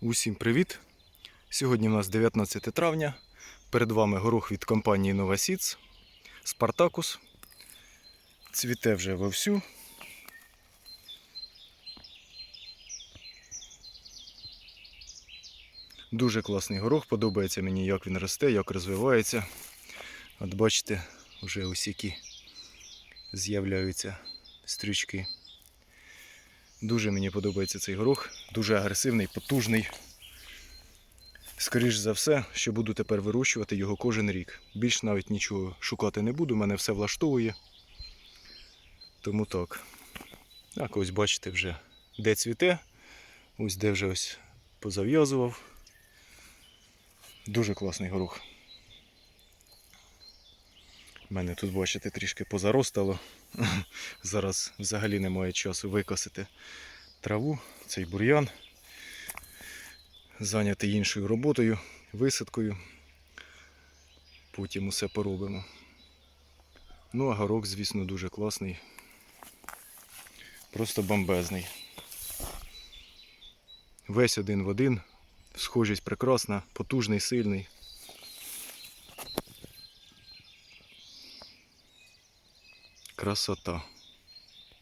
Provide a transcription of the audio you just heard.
Усім привіт! Сьогодні у нас 19 травня. Перед вами горох від компанії Nova Seeds Spartacus. Цвіте вже вовсю. Дуже класний горох, подобається мені, як він росте, як розвивається. От бачите, вже ось які з'являються стрючки. Дуже мені подобається цей горох, дуже агресивний, потужний. Скоріш за все, що буду тепер вирощувати його кожен рік. Більш навіть нічого шукати не буду, мене все влаштовує. Тому так. Так, ось бачите вже, де цвіте, ось де вже ось позав'язував. Дуже класний горох. У мене тут, бачите, трішки позаростало. Зараз взагалі немає часу викосити траву, цей бур'ян. Зайнятий іншою роботою, висадкою. Потім усе поробимо. Ну, а горох, звісно, дуже класний. Просто бомбезний. Весь один в один. Схожість прекрасна, потужний, сильний. Красота.